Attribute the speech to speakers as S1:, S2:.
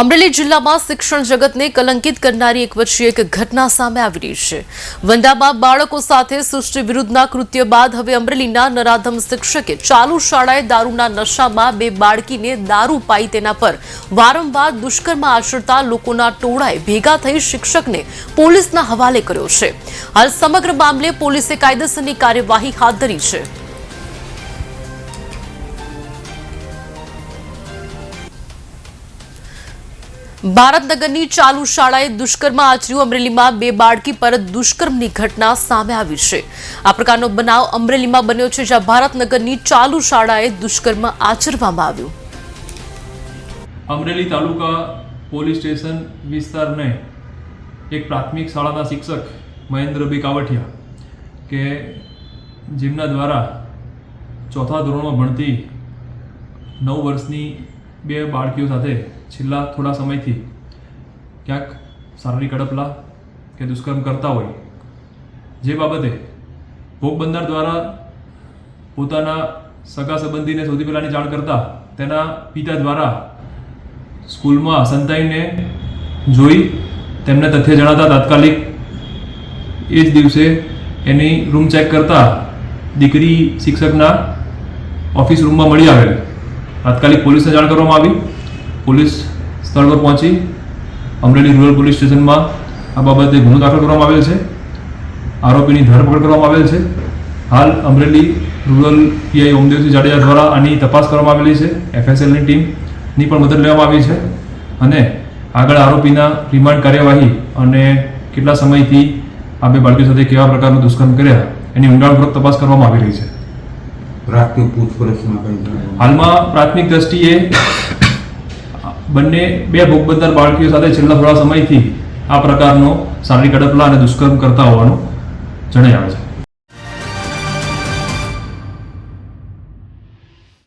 S1: અમરેલી જિલ્લામાં શિક્ષણ જગતને કલંકિત કરનારી એક પછી એક ઘટના સામે આવી રહી છે. વંદામાં બાળકો સાથે સૃષ્ટિ વિરુદ્ધના કૃત્ય બાદ હવે અમરેલીના નરાધમ શિક્ષકે ચાલુ શાળાએ દારૂના નશામાં બે બાળકીને દારૂ પાઈ તેના પર વારંવાર દુષ્કર્મ આચરતા લોકોના ટોળાએ ભેગા થઈ શિક્ષકને પોલીસના હવાલે કર્યો છે. હાલ સમગ્ર મામલે પોલીસે કાયદેસરની કાર્યવાહી હાથ ધરી છે. ભારતનગરની ચાલુ શાળાએ દુષ્કર્મ આચર્યું. અમરેલીમાં બે બાળકી પર દુષ્કર્મની ઘટના સામે આવી છે. આ પ્રકારનો બનાવ અમરેલીમાં બન્યો છે, જ્યાં ભારતનગરની ચાલુ શાળાએ દુષ્કર્મ આચરવામાં આવ્યું.
S2: અમરેલી તાલુકા પોલીસ સ્ટેશન વિસ્તારને એક પ્રાથમિક શાળાના શિક્ષક મહેન્દ્રભાઈ કાવઠિયા કે જેમના દ્વારા ચોથા ધોરણમાં ભણતી નવ વર્ષની બે બાળકીઓ સાથે છેલ્લા થોડા સમયથી ક્યાંક શારીરિક અડપલા કે દુષ્કર્મ કરતા હોય. જે બાબતે ભોગ બંદર દ્વારા પોતાના સગા સંબંધીને સૌથી પહેલાંની જાણ કરતા તેના પિતા દ્વારા સ્કૂલમાં સંતાઈને જોઈ તેમને તથ્ય જણાતા તાત્કાલિક એ જ દિવસે એની રૂમ ચેક કરતા દીકરી શિક્ષકના ઓફિસ રૂમમાં મળી આવેલ. તાત્કાલિક પોલીસને જાણ કરવામાં આવી. પોલીસ સ્થળ પર પહોંચી અમરેલી રૂરલ પોલીસ સ્ટેશનમાં આ બાબતે ગુનો દાખલ કરવામાં આવેલ છે. આરોપીની ધરપકડ કરવામાં આવેલ છે. હાલ અમરેલી રૂરલ પીઆઈ ઓમદેવસિંહ જાડેજા દ્વારા આની તપાસ કરવામાં આવેલી છે. એફએસએલની ટીમની પણ મદદ લેવામાં આવી છે અને આગળ આરોપીના રિમાન્ડ કાર્યવાહી અને કેટલા સમયથી આ બે બાળકીઓ સાથે કેવા પ્રકારનું દુષ્કર્મ કર્યા એની ઊંડાણપૂર્વક તપાસ કરવામાં આવી રહી છે.
S3: પ્રાથમિક પૂછપરછમાં કંઈ
S2: હાલમાં પ્રાથમિક દ્રષ્ટિએ બંને બે ભોગબંદર બાળકીઓ સાથે છેલ્લા થોડા સમયથી આ પ્રકારનો શારીરિક અડપલા અને દુષ્કર્મ કરતા હોવાનું જણાય આવે છે.